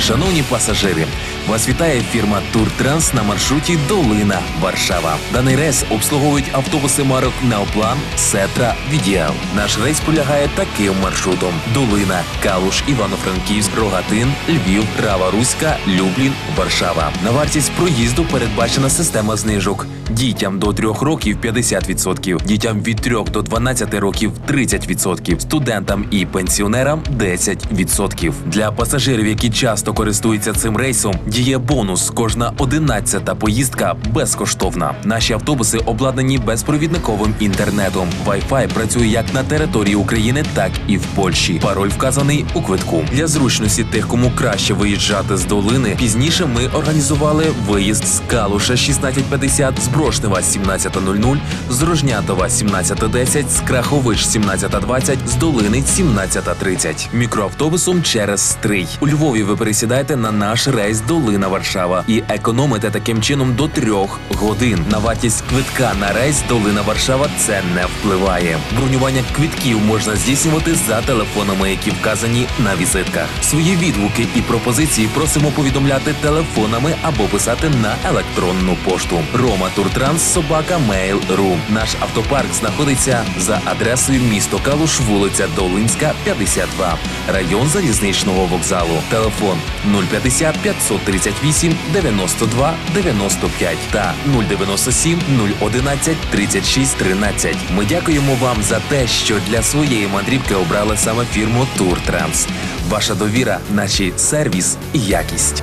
Шановні пасажири, вас вітає фірма Туртранс на маршруті Долина Варшава. Даний рейс обслуговують автобуси марок Неоплан, Сетра, Відіал. Наш рейс полягає таким маршрутом: Долина, Калуш, Івано-Франківськ, Рогатин, Львів, Рава Руська, Люблін, Варшава. На вартість проїзду передбачена система знижок. Дітям до 3 років 50%, дітям від 3 до 12 років 30%, студентам і пенсіонерам 10%. Для пасажирів, які часто користуються цим рейсом, діє бонус. Кожна 11-та поїздка безкоштовна. Наші автобуси обладнані безпровідниковим інтернетом. Wi-Fi працює як на території України, так і в Польщі. Пароль вказаний у квитку. Для зручності тих, кому краще виїжджати з долини. Пізніше ми організували виїзд з Калуша 1650, з Брошнева 17.00, з Рожнятова 17.10, з Крахович 17.20, з Долини 17.30. Мікроавтобусом через Стрий. У Львові ви пересідаєте на наш рейс Долина Варшава і економите таким чином до трьох годин. На вартість квитка на рейс Долина Варшава це не впливає. Бронювання квитків можна здійснювати за телефонами, які вказані на візитках. Свої відгуки і пропозиції просимо повідомляти телефонами або писати на електронну пошту. Рома Туртранс Собака Mail.ru. Наш автопарк знаходиться за адресою місто Калуш, вулиця Долинська, 52, район залізничного вокзалу. Телефон 050 538 92 95 та 097 011 36 13. Ми дякуємо вам за те, що для своєї мандрівки обрали саме фірму Туртранс. Ваша довіра, наші сервіс і якість.